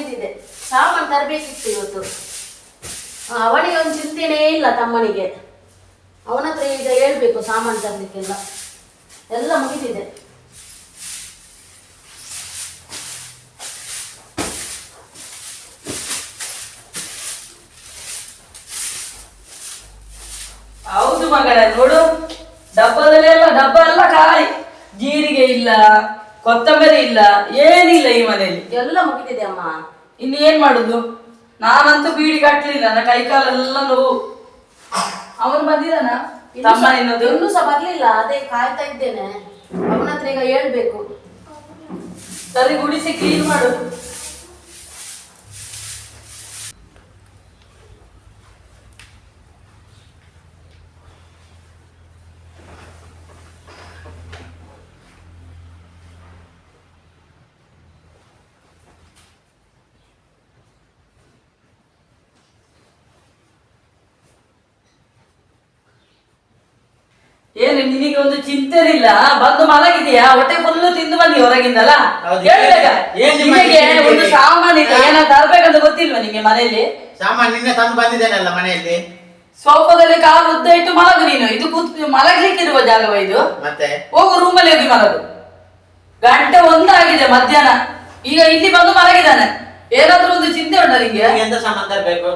ಮುಗಿದಿದೆ ಸಾಮಾನು ತರಬೇಕಿತ್ತು ಇವತ್ತು. ಅವನಿಗೆ ಒಂದು ಚಿಂತೆನೇ ಇಲ್ಲ ತಮ್ಮನಿಗೆ. ಅವನ ಹತ್ರ ಈಗ ಹೇಳ್ಬೇಕು ಸಾಮಾನು ತರಲಿಕ್ಕೆಲ್ಲ. ಎಲ್ಲ ಮುಗಿದಿದೆ. ಹೌದು ಮಗಳ, ನೋಡು. ಡಬ್ಬದಲ್ಲೆಲ್ಲ ಡಬ್ಬ ಎಲ್ಲ ಖಾಲಿ. ಜೀರಿಗೆ ಇಲ್ಲ. ಕೊತ್ತಂಬರಿ ಇಲ್ಲ ಏನಿಲ್ಲ ಈ ಮನೆಯಲ್ಲಿ ಎಲ್ಲ ಮುಗಿದಿದೆ ಅಮ್ಮ. ಇನ್ನು ಏನ್ ಮಾಡುದು? ನಾನಂತೂ ಬೀಡಿ ಕಟ್ಲಿಲ್ಲ ನನ್ನ ಕೈ ಕಾಲೆಲ್ಲ ನೋವು. ಅವನು ಬಂದಿದ್ದಾನ? ತಮ್ಮ ಇನ್ನೊಂದು? ಇನ್ನೂ ಸಹ ಬರ್ಲಿಲ್ಲ ಅದೇ ಕಾಯ್ತಾ ಇದ್ದೇನೆ. ಅವನ ಹತ್ರ ಈಗ ಹೇಳ್ಬೇಕು. ಸರಿ ಗುಡಿಸಿ ಕ್ಲೀನ್ ಮಾಡು. ಏನು ನಿನಗೆ ಒಂದು ಚಿಂತೆ ಇಲ್ಲ ಬಂದು ಮಲಗಿದೆಯಾ? ಹೊಟ್ಟೆ ಫುಲ್ಲು ತಿಂದು ಬಂದಿ ಹೊರಗಿಂದಲ್ಲ? ಹೌದು. ಹೇಳ್ಬೇಕ? ಏನ್ ನಿಮ್ಮ ನಿನಗೆ ಚಿಂತೆ? ಒಂದು ಇದೆ? ಸಾಮಾನಿಲ್ಲ ಏನ ತರ್ಬೇಕಂತ ಗೊತ್ತಿಲ್ವಾ ನಿಮಗೆ ಮನೆಯಲ್ಲಿ? ಸಾಮಾನ್ ನಿನ್ನೆ ತಂದು ಬಂದಿದ್ದೇನಲ್ಲ ಮನೆಯಲ್ಲಿ? ಸೋಫಾದಲ್ಲಿ ಕಾಲು ಉದ್ದ ಇಟ್ಟು ಮಲಗು ನೀನು. ಇದು ಕೂತ್ ಮಲಗ್ಲಿಕ್ಕೆ ಇರುವ ಜಾಗವ ಇದು? ಮತ್ತೆ? ಹೋಗು ರೂಮಲ್ಲಿ ಹೋಗಿ ಮಲಗು. ಗಂಟೆ ಒಂದಾಗಿದೆ ಮಧ್ಯಾಹ್ನ. ಈಗ ಇಲ್ಲಿ ಬಂದು ಮಲಗಿದಾನೆ ಏನಾದ್ರೂ ಒಂದು ಚಿಂತೆ ಉಂಟ ನಿಂಗೆ? ನಿಮ್ಗೆ ಎಂತ ಸಾಮಾನ್ ತರ್ಬೇಕು?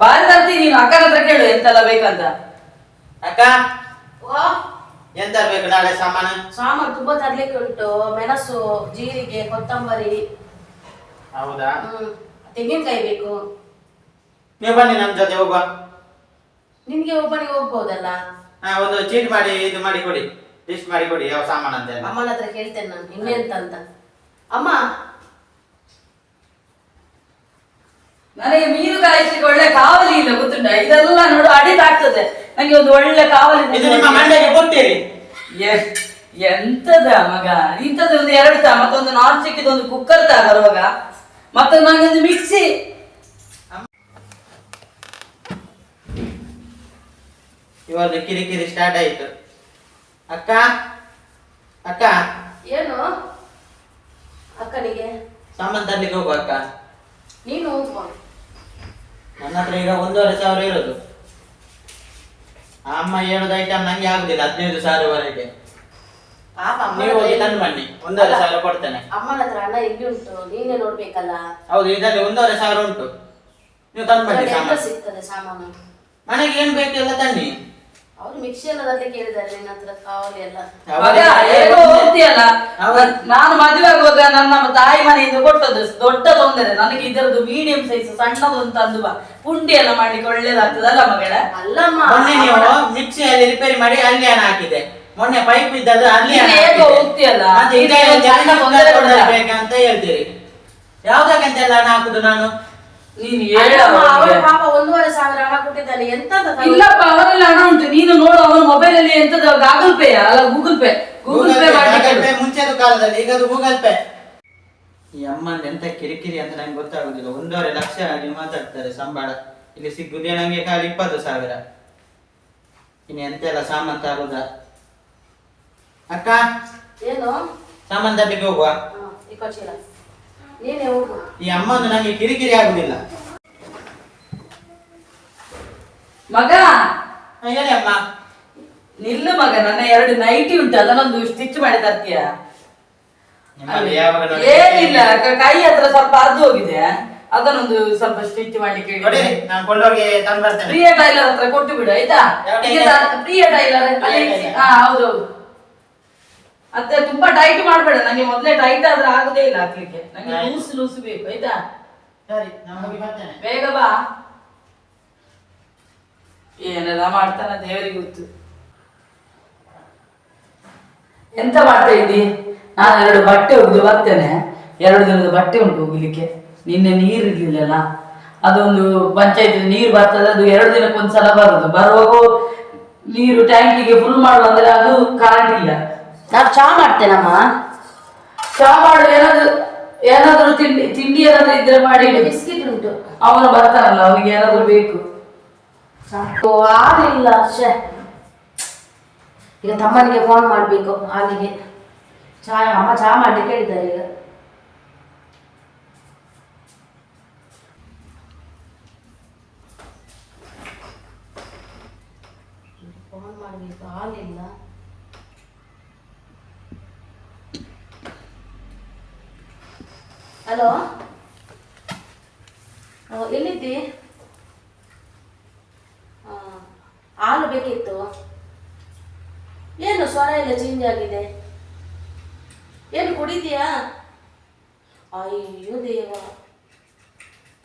ಬಾರಿ ತರ್ತೀನಿ ನೀನು. ಅಕ್ಕನ ಹತ್ರ ಕೇಳು ಎಂತೆಲ್ಲ ಬೇಕಂತ. ಅಕ್ಕ ಎಂತ ಬೇಕು ನಾಳೆ ಸಾಮಾನು? ಸಾಮಾನು ತುಂಬಾ ತರ್ಲಿಕ್ಕೆ ಉಂಟು. ಮೆಣಸು ಜೀರಿಗೆ ಕೊತ್ತಂಬರಿ. ಹೌದಾ? ಹ್ಮ್. ತೆಂಗಿನಕಾಯಿ ಬೇಕು. ನೀವು ಬನ್ನಿ ನಮ್ ಜೊತೆ ಹೋಗುವ. ನಿನ್ಗೆ ಒಬ್ಬನಿಗೆ ಹೋಗ್ಬೋದಲ್ಲ? ಹಾ ಒಂದು ಚೀಟ್ ಮಾಡಿ ಇದು ಮಾಡಿ ಕೊಡಿ. ಲಿಸ್ಟ್ ಮಾಡಿ ಕೊಡಿ ಯಾವ ಸಾಮಾನು ಅಂತ ಎಲ್ಲ. ಅಮ್ಮನ ಹತ್ರ ಕೇಳ್ತೇನೆ ನಾನು ಇನ್ನೆಂತ ಅಂತ ಅಮ್ಮ. ನನಗೆ ಮೀನು ಕಾಯಿಸ್ಲಿಕ್ಕೆ ಒಳ್ಳೆ ಕಾವಲಿ ಇಲ್ಲ ಗೊತ್ತುಂಟ? ಇದೆಲ್ಲ ನೋಡು ಅಡಿತಾಗ್ತದೆ ನಂಗೆ ಒಂದು ಒಳ್ಳೆ ಕಾವಲಿ ಇದು ನಿಮ್ಮ ಮಂಡೆಗೆ ಕೊಟ್ಟಿರಿ. ಎ- ಎಂತದ ಮಗ? ಇಂಥದ್ದು ಒಂದು ಎರಡು ತಾ ಮತ್ತೊಂದು ನಾನ್ ಸಿಕ್ಕಿದ ಒಂದು ಕುಕ್ಕರ್ ತ ಬರುವಾಗ? ಮತ್ತೆ ನಂಗೆ ಒಂದು ಮಿಕ್ಸಿ ಇವಾಗ ಕಿರಿಕಿರಿ ಸ್ಟಾರ್ಟ್ ಆಯ್ತು. ಅಕ್ಕ ಅಕ್ಕ. ಏನು? ಅಕ್ಕನಿಗೆ? ಸಾಮಾನ್ ತರ್ಲಿಕ್ಕೆ ಹೋಗುವ ಅಕ್ಕ. ನೀನು ಹೋಗುವ. ನನ್ನ ಹತ್ರ ಈಗ ಒಂದೂವರೆ ಸಾವಿರ ಇರೋದು. ಅಮ್ಮ ಹೇಳೋದು ಐಟಮ್ ನಂಗೆ ಆಗುದಿಲ್ಲ ಹದಿನೈದು ಸಾವಿರವರೆಗೆ ಪಾಪ ಅಮ್ಮನ ನೀವು ಹತ್ರ ಹೋಗಿ ಏನು- ತಂದು ಬನ್ನಿ ಒಂದೂವರೆ ಸಾವಿರ ಕೊಡ್ತೇನೆ. ಅಮ್ಮನ ಹತ್ರ ಹಣ ಉಂಟು? ನೀನೇ ನೋಡ್ಬೇಕಲ್ಲ? ಹೌದು ಇದರಲ್ಲಿ ಒಂದೂವರೆ ಸಾವಿರ ಉಂಟು. ನೀವು ತಂದು ಬನ್ನಿ ಅದ್ರಲ್ಲಿ ಎಂತ ಸಾಮಾನು. ಸಿಗ್ತದೆ ಸಾಮಾನು? ಮನೆಗೆ ಏನ್ ಬೇಕು ಎಲ್ಲ ತನ್ನಿ ಅವ್ರು ಮಿಕ್ಸರ್ ಅದಕ್ಕೆ ತರ್ಲಿಕ್ಕೆ ಹೇಳಿದ್ದಾರೆ ನಿನ್ನ ಹತ್ರ ಕಾವಲಿ ಎಲ್ಲ. ಮಗ ಏನೋ ಹೋಗ್ತೀಯಲ್ಲ. ಹೌದು. ನಾನು ಮದುವೆ ಆಗುವಾಗ ನನ್ನ ತಾಯಿ ಮನೆಯಿಂದ ಕೊಟ್ಟದ್ದು ದೊಡ್ಡ ತೊಂದರೆ. ನನಗೆ ಇದರದ್ದು ಮೀಡಿಯಂ ಸೈಜ್ ಸಣ್ಣದೊಂದು ತಂದು ಬಾ. ಪುಂಡಿ ಎಲ್ಲ ಮಾಡ್ಲಿಕ್ಕೆ ಒಳ್ಳೇದಾಗ್ತದಲ್ಲ ಮಗಳ? ಅಲ್ಲಮ್ಮ. ಮೊನ್ನೆ ನೀವು ಮಿಕ್ಸಿಯಲ್ಲಿ ರಿಪೇರಿ ಮಾಡಿ ಅಲ್ಲಿ ಹಣ ಹಾಕಿದೆ ಮೊನ್ನೆ ಪೈಪ್ ಇದ್ದದ್ದು ಅಲ್ಲಿ ಹಣ ನೀನು ಹೇಗೋ ಹಾಕಿದೆ. ಹೋಗ್ತೀಯಲ್ಲ, ಮತ್ತೆ ಈಗ ನೀನು ತೊಂದರೆ ಕೊಡಲ್ಲ. ಹೇಳ್ತೀರಿ. ಹಣ ಹಾಕುದು ನಾನು? ನೀನು ಅಲ್ಲಮ್ಮ, ಅವನು ಹೇಳ ಪಾಪ ಸಾವಿರ ಹಣ ಕೊಟ್ಟಿದ್ದಾನೆ ಇಲ್ಲಪ್ಪ ಅವರಲ್ಲಿ ಹಣ ಉಂಟು. ನೀನು ನೋಡು ಅವನ ಮೊಬೈಲ್ ಅಲ್ಲಿ ಎಂತದ ಗಾಗಲ್ ಪೇ ಅಲ್ಲ Google Pay Google Pay Google Pay ಕಾಲದಲ್ಲಿ ಈಗ ಅದು ಗೂಗಲ್ ಪೇ ಈ ಅಮ್ಮಂದು ಎಂತ ಕಿರಿಕಿರಿ ಅಂತ ನಂಗೆ ಗೊತ್ತಾಗುದಿಲ್ಲ. ಒಂದೂವರೆ ಲಕ್ಷ ಆಗಿ ಮಾತಾಡ್ತಾರೆ ಸಂಬಳ. ಇಲ್ಲಿ ಸಿಗುದೇ ನಂಗೆ ಖಾಲಿ ಇಪ್ಪತ್ತು ಸಾವಿರ. ಇನ್ನು ಎಂತೆಲ್ಲ ಸಾಮಾನ್ ತರುದ? ಅಕ್ಕ? ಏನು? ಸಾಮಾನ್ ತರ್ಲಿಕ್ಕೆ ಹೋಗುವ? ಈ ಅಮ್ಮಂದು ನಂಗೆ ಕಿರಿಕಿರಿ ಆಗುದಿಲ್ಲ. ಮಗ! ಹೇಳಿ ಅಮ್ಮ. ನಿಲ್ಲು ಮಗ ನನ್ನ ಎರಡು ನೈಟಿ ಉಂಟು ಅದನ್ನೊಂದು ಸ್ಟಿಚ್ ಮಾಡಿ ತರ್ತೀಯ? ಏನಿಲ್ಲ ಕ- ಕೈ ಹತ್ರ ಸ್ವಲ್ಪ ಅರ್ಧ ಹೋಗಿದೆ. ಅದನ್ನೊಂದು ಸ್ವಲ್ಪ ಸ್ಟಿಚ್ ಮಾಡ್ಲಿಕ್ಕೆ ನೋಡಿ ನಾನು ಕೊಂಡೋಗಿ ತಂದು ಬರ್ತೇನೆ. ಪ್ರಿಯ ಟೈಲರ್ ಹತ್ರ ಕೊಟ್ಟು ಬಿಡು ಆಯ್ತಾ? ಯಾವ ಈಗ tailor? ತ- ಪ್ರಿಯ ಟೈಲರ್ ಅಲ್ಲಿ tailor. ಹಾ ಹೌದೌದು ಮತ್ತೆ ತುಂಬಾ ಟೈಟ್ ಮಾಡಬೇಡ ನಂಗೆ ಮೊದ್ಲೇ ಟೈಟ್ ಆದ್ರೆ ಆಗುದೇ ಇಲ್ಲ ಹಾಕ್ಲಿಕ್ಕೆ. ನಂಗೆ ಆಯ್ತು. ಲೂಸ್ ಲೂಸ್ ಬೇಕು ಆಯ್ತಾ? ಸರಿ ನಾನು ಹೋಗಿ ಬರ್ತೇನೆ. ಬೇಗ ಬಾ. ಏನೆಲ್ಲ ಮಾಡ್ತಾನ ದೇವರಿಗೆ ಗೊತ್ತು. ಎಂತ ಮಾಡ್ತಾ ಇದ್ದಿ? ನಾನು ಎರಡು ಬಟ್ಟೆ ಒಗ್ದು ಬರ್ತೇನೆ. ಎರಡು ದಿನದ ಬಟ್ಟೆ ಉಂಟು ಹೋಗ್ಲಿಕ್ಕೆ ನಿನ್ನೆ ನೀರು ಇರ್ಲಿಲ್ಲಲ್ಲ. ಅದೊಂದು ಪಂಚಾಯತ್ ನೀರು ಬರ್ತದೆ ಅದು ಎರಡು ದಿನಕ್ಕೊಂದ್ಸಲ ಬರುದು. ಬರುವಾಗ ನೀರು ಟ್ಯಾಂಕಿಗೆ ಫುಲ್ ಮಾಡುವಂದ್ರೆ ಅದು ಕರೆಂಟ್ ಇಲ್ಲ. ನಾನು ಚಾ ಮಾಡ್ತೇನಮ್ಮ. ಚಾ ಮಾಡು ಏನಾದ್ರು ಏನಾದ್ರು ತಿಂಡಿ ತಿಂಡಿ ಏನಾದ್ರು ಇದ್ರೆ ಮಾಡಿ. ಬಿಸ್ಕಿಟ್ ಉಂಟು. ಅವನು ಬರ್ತಾನಲ್ಲ ಅವನಿಗೆ ಏನಾದ್ರು ಬೇಕು. ಸಾಕು ಆಗಲಿಲ್ಲ ಈಗ ತಮ್ಮನಿಗೆ ಫೋನ್ ಮಾಡಬೇಕು, ಹಾಲಿಗೆ. ಚಾ ಅಮ್ಮ ಚಾ ಮಾಡ್ಲಿಕ್ಕೆ ಹೇಳಿದ್ದಾರೆ ಈಗ. ಫೋನ್ ಮಾಡಬೇಕು, ಹಾಲಿಲ್ಲ. ಹಲೋ ಎಲ್ಲಿದ್ದಿ ಆ, ಹಾಲು ಬೇಕಿತ್ತು ಏನು ಸ್ವರ ಎಲ್ಲ ಚೇಂಜ್ ಆಗಿದೆ. ಏನು ಕುಡಿತೀಯಾ? ಅಯ್ಯೋ ದೇವ.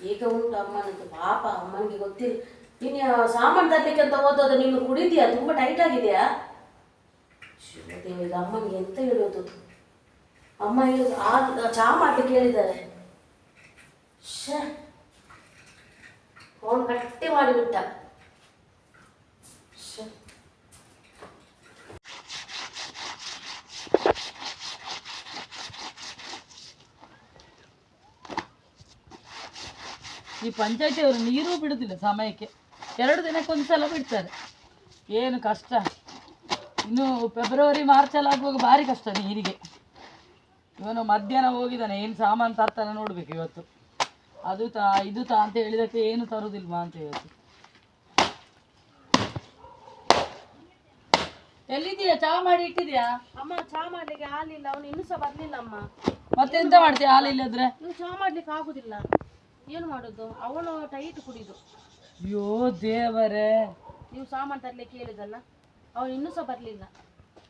ಈಗ ಉಂಟು ಅಮ್ಮನದ್ದು ಪಾಪ, ಅಮ್ಮನಿಗೆ ಗೊತ್ತಿಲ್ಲ. ನೀನು ಸಾಮಾನು ತರ್ಲಿಕ್ಕೆ ಅಂತ ಓದೋದು ನೀನು ಕುಡಿತೀಯಾ? ತುಂಬ ಟೈಟ್ ಆಗಿದೆಯಾ? ಶಿವ ದೇವ ಈಗ ಅಮ್ಮನಿಗೆ ಎಂತ ಹೇಳೋದು? ಅಮ್ಮ ಹೇಳೋದು ಆ ಚಹಾ ಮಾಡ್ಲಿಕ್ಕೆ ಹೇಳಿದ್ದಾರೆ ಶ ಫೋನ್ ಗಟ್ಟಿ ಮಾಡಿಬಿಟ್ಟ. ಈ ಪಂಚಾಯತಿ ಅವರು ನೀರು ಬಿಡುದಿಲ್ಲ ಸಮಯಕ್ಕೆ. ಎರಡು ದಿನಕ್ಕೊಂದ್ಸಲ ಬಿಡ್ತಾರೆ. ಏನು ಕಷ್ಟ. ಇನ್ನು ಫೆಬ್ರವರಿ ಮಾರ್ಚಲ್ಲಿ ಆಗುವಾಗ ಭಾರಿ ಕಷ್ಟ ನೀರಿಗೆ. ಇವನು ಮಧ್ಯಾಹ್ನ ಹೋಗಿದ್ದಾನೆ ಏನು ಸಾಮಾನು ತರ್ತಾನೆ ನೋಡ್ಬೇಕು ಇವತ್ತು. ಅದು ತಾ ಇದು ತಾ ಅಂತ ಹೇಳಿದಕ್ಕೆ ಏನು ತರುದಿಲ್ವಾ ಅಂತ ಇವತ್ತು ಎಲ್ಲಿದ್ಯಾ ಚಹಾ ಮಾಡಿ ಇಟ್ಟಿದ್ಯಾ ಅಮ್ಮ ಚಹಾ ಮಾಡ್ಲಿಕ್ಕೆ ಹಾಲಿಲ್ಲ. ಅವನು ಇನ್ನೂ ಸಹ ಬರ್ಲಿಲ್ಲ ಅಮ್ಮ ಮತ್ತೆ ಎಂತ ಮಾಡ್ತೀಯ ಹಾಲು ಇಲ್ಲದ್ರೆ ನೀವು ಚಹಾ ಮಾಡ್ಲಿಕ್ಕೆ ಆಗುದಿಲ್ಲ. ಏನು ಮಾಡೋದು? ಅವನು ಟೈಟ್ ಕುಡಿದು. ಅಯ್ಯೋ ದೇವರೇ. ನೀವು ಸಾಮಾನು ತರ್ಲಿಕ್ಕೆ ಹೇಳಿದಲ್ಲ ಅವನು ಇನ್ನೂ ಸಹ ಬರಲಿಲ್ಲ.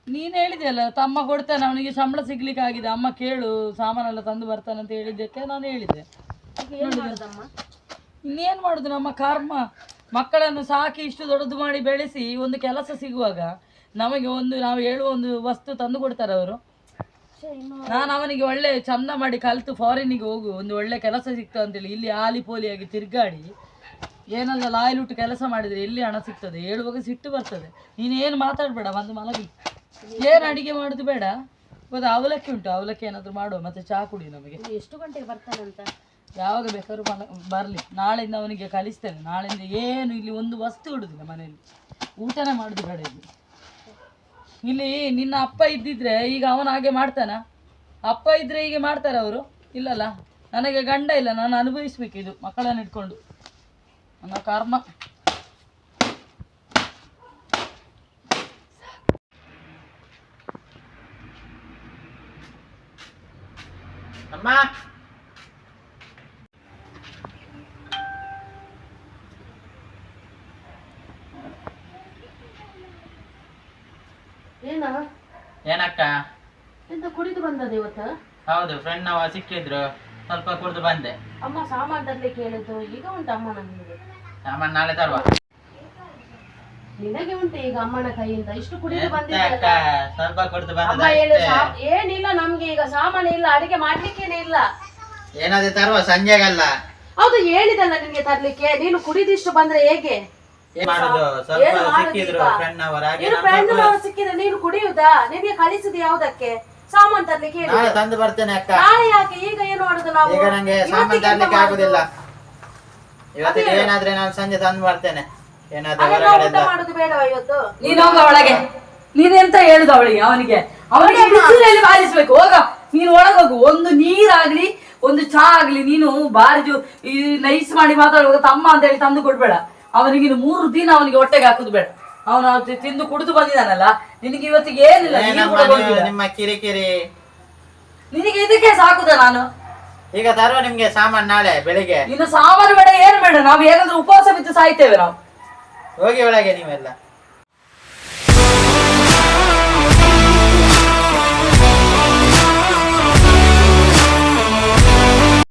ನೀನು ಹೇಳಿದೆಯಲ್ಲ ತಮ್ಮ ಕೊಡ್ತಾನೆ ಅವನಿಗೆ ಸಂಬಳ ಸಿಗ್ಲಿಕ್ಕೆ ಆಗಿದೆ ಅಮ್ಮ ಕೇಳು ಸಾಮಾನೆಲ್ಲ ತಂದು ಬರ್ತಾನೆ ಅಂತ ಹೇಳಿದ್ದಕ್ಕೆ ನಾನು ಹೇಳಿದೆ ಈಗ ಏನು ಮಾಡೋದಮ್ಮ? ಇನ್ನೇನು ಮಾಡುದು ನಮ್ಮ ಕರ್ಮ? ಮಕ್ಕಳನ್ನು ಸಾಕಿ ಇಷ್ಟು ದೊಡ್ಡದು ಮಾಡಿ ಬೆಳೆಸಿ ಒಂದು ಕೆಲಸ ಸಿಗುವಾಗ ನಮಗೆ ಒಂದು ನಾವು ಹೇಳುವ ಒಂದು ವಸ್ತು ತಂದು ಕೊಡ್ತಾರೆ ಅವರು. ನಾನು ಅವನಿಗೆ ಒಳ್ಳೆ ಚಂದ ಮಾಡಿ ಕಲ್ತು ಫಾರಿನಿಗೆ ಹೋಗು ಒಂದು ಒಳ್ಳೆ ಕೆಲಸ ಸಿಕ್ತು ಅಂತೇಳಿ ಇಲ್ಲಿ ಆಲಿ ಪೋಲಿಯಾಗಿ ತಿರುಗಾಡಿ ಏನೆಲ್ಲ ಲಾಯಲುಟ್ಟು ಕೆಲಸ ಮಾಡಿದ್ರೆ ಎಲ್ಲಿ ಹಣ ಸಿಗ್ತದೆ? ಹೇಳುವಾಗ ಸಿಟ್ಟು ಬರ್ತದೆ. ನೀನೇನು ಮಾತಾಡಬೇಡ ಬಂದು ಮಲಗಿ. ಏನು ಅಡಿಗೆ ಮಾಡೋದು ಬೇಡ? ಗೊತ್ತಾ ಅವಲಕ್ಕಿ ಉಂಟು ಅವಲಕ್ಕಿ ಏನಾದರೂ ಮಾಡುವ ಮತ್ತೆ ಚಹಾ ಕುಡಿ ನಮಗೆ. ಎಷ್ಟು ಗಂಟೆಗೆ ಬರ್ತಾನಂತ? ಯಾವಾಗ ಬೇಕಾದ್ರೂ ಮಲ ಬರಲಿ. ನಾಳೆಯಿಂದ ಅವನಿಗೆ ಕಲಿಸ್ತೇನೆ. ನಾಳೆಯಿಂದ ಏನು ಇಲ್ಲಿ ಒಂದು ವಸ್ತು ಇಡುದಿಲ್ಲ ಮನೆಯಲ್ಲಿ. ಊಟನೇ ಮಾಡುದು ಬೇಡ ಇಲ್ಲಿ. ಇಲ್ಲಿ ನಿನ್ನ ಅಪ್ಪ ಇದ್ದಿದ್ರೆ ಈಗ ಅವನ ಹಾಗೆ ಮಾಡ್ತಾನ? ಅಪ್ಪ ಇದ್ರೆ ಹೀಗೆ ಮಾಡ್ತಾರೆ ಅವರು? ಇಲ್ಲಲ್ಲ, ನನಗೆ ಗಂಡ ಇಲ್ಲ, ನಾನು ಅನುಭವಿಸ್ಬೇಕು ಇದು ಮಕ್ಕಳನ್ನು ಇಟ್ಕೊಂಡು. ನನ್ನ ಕರ್ಮ ಅಮ್ಮ ಏನ ಏನಕ್ಕ? ಎಂತ ಕುಡಿದು ಬಂದದ ಇವತ್ತು? ಹೌದು ಫ್ರೆಂಡ್ ನಾವು ಸಿಕ್ಕಿದ್ರು ಸ್ವಲ್ಪ ಕುಡಿದು ಬಂದೆ. ಅಮ್ಮ ಸಾಮಾನು ತರ್ಲಿಕ್ಕೆ ಹೇಳಿದ್ದು ಈಗ ಉಂಟು ಅಮ್ಮ ನನಗೆ ಸಾಮಾನು ನಾಳೆ ತರುವ. ನಿನಗೆ ಉಂಟು ಈಗ ಅಮ್ಮನ ಕೈಯಿಂದ ಇಷ್ಟು ಕುಡಿದು ಅಕ್ಕ? ಸ್ವಲ್ಪ ಕುಡಿದು ಅಮ್ಮ ಬಂದ ಹೇಳು ಸಾ- ಏನಿಲ್ಲ ನಮ್ಗೆ ಈಗ ಸಾಮಾನು ಇಲ್ಲ ಅಡಿಗೆ ಮಾಡ್ಲಿಕ್ಕೇನೆ ಇಲ್ಲ. ಏನಾದ್ರು ತರುವ ಸಂಜೆಗಲ್ಲ. ಹೌದು ಹೇಳಿದಲ್ಲ ನಿನ್ಗೆ ತರ್ಲಿಕ್ಕೆ. ನೀನು ಕುಡಿದಿಷ್ಟು ಬಂದ್ರೆ ಹೇಗೆ? ಮಾಡುದು ಸ್ವಲ್ಪ ಸಿಕ್ಕಿದ್ರು? ಫ್ರೆಂಡ್ ಅವರ ಹಾಗೆ ನೀನು ಫ್ರೆಂಡ್ ಸ್ವಲ್ಪ- ಸಿಕ್ಕಿದ್ರೆ ನೀನು ಕುಡಿಯುದಾ ನಿನಗೆ ಕಲಿಸುದು ಯಾವ್ದಕ್ಕೆ? ಸಾಮಾನ್ ತರ್ಲಿಕ್ಕೆ ಹೇಳಿ. ನಾಳೆ ತಂದು ಬರ್ತೇನೆ ಅಕ್ಕ. ನಾಳೆ ಯಾಕೆ? ಈಗ ಏನು ಮಾಡುದು ನಾವು? ಈಗ ನಂಗೆ ಸಾಮಾನ್ ತರ್ಲಿಕ್ಕೆ? ಆಗುದಿಲ್ಲ. ಇವತ್ತಿಗೆ ಏನಾದ್ರೆ ನಾನು ಸಂಜೆ ತಂದು ಬರ್ತೇನೆ. ಏನಾದ್ರೆ ಅದೆಲ್ಲ ಹೊರಗಡೆ ಮಾಡುದು ಬೇಡ ಇವತ್ತು? ನೀನು ಹೋಗ ಒಳಗೆ ನೀನೆಂತ ಹೇಳುದು ಅವಳಿಗೆ? ಅವನಿಗೆ. ಅವನಿಗೆ ಬಿಸಿಲಲ್ಲಿ ಬಾರಿಸ್ಬೇಕು. ಹೋಗ. ನೀನು ಹೋಗು ಒಂದು ನೀರಾಗ್ಲಿ ಒಂದು ಚಾ ಆಗ್ಲಿ. ನೀನು ಬಾರಿ ಜೋ ಈ ನೈಸ್ ಮಾಡಿ ಮಾತಾಡುವಾಗ ತಮ್ಮ ಅಂತ ಹೇಳಿ ತಂದು ಕೊಡ್ಬೇಡ. ಅವನಿಗೆ ಇನ್ನು ಮೂರು ದಿನ ಅವನಿಗೆ ಹೊಟ್ಟೆಗೆ ಹಾಕುದು ಬೇಡ. ಅವನು ತಿಂದು ಕುಡಿದು ಬಂದಿದ್ದಾನಲ್ಲ ನಿನಗೆ ಇವತ್ತಿಗೆ ಏನಿಲ್ಲ ನೀನು ಕೂಡ. ನಿಮ್ಮ ಕಿರಿಕಿರಿ ನಿನಗೆ ಇದಕ್ಕೆ ಸಾಕುದ ನಾನು? ಈಗ ತರುವ ನಿಮ್ಗೆ ಸಾಮಾನು ನಾಳೆ ಬೆಳಿಗ್ಗೆ. ಇನ್ನು ಸಾಮಾನು ಬೇಡ ಏನು ಬೇಡ ನಾವು ಏನಾದ್ರೂ ಉಪವಾಸ ಬಿದ್ದು ಸಾಯ್ತೇವೆ ನಾವು. ಹೋಗಿ ಒಳಗೆ ನೀವೆಲ್ಲ.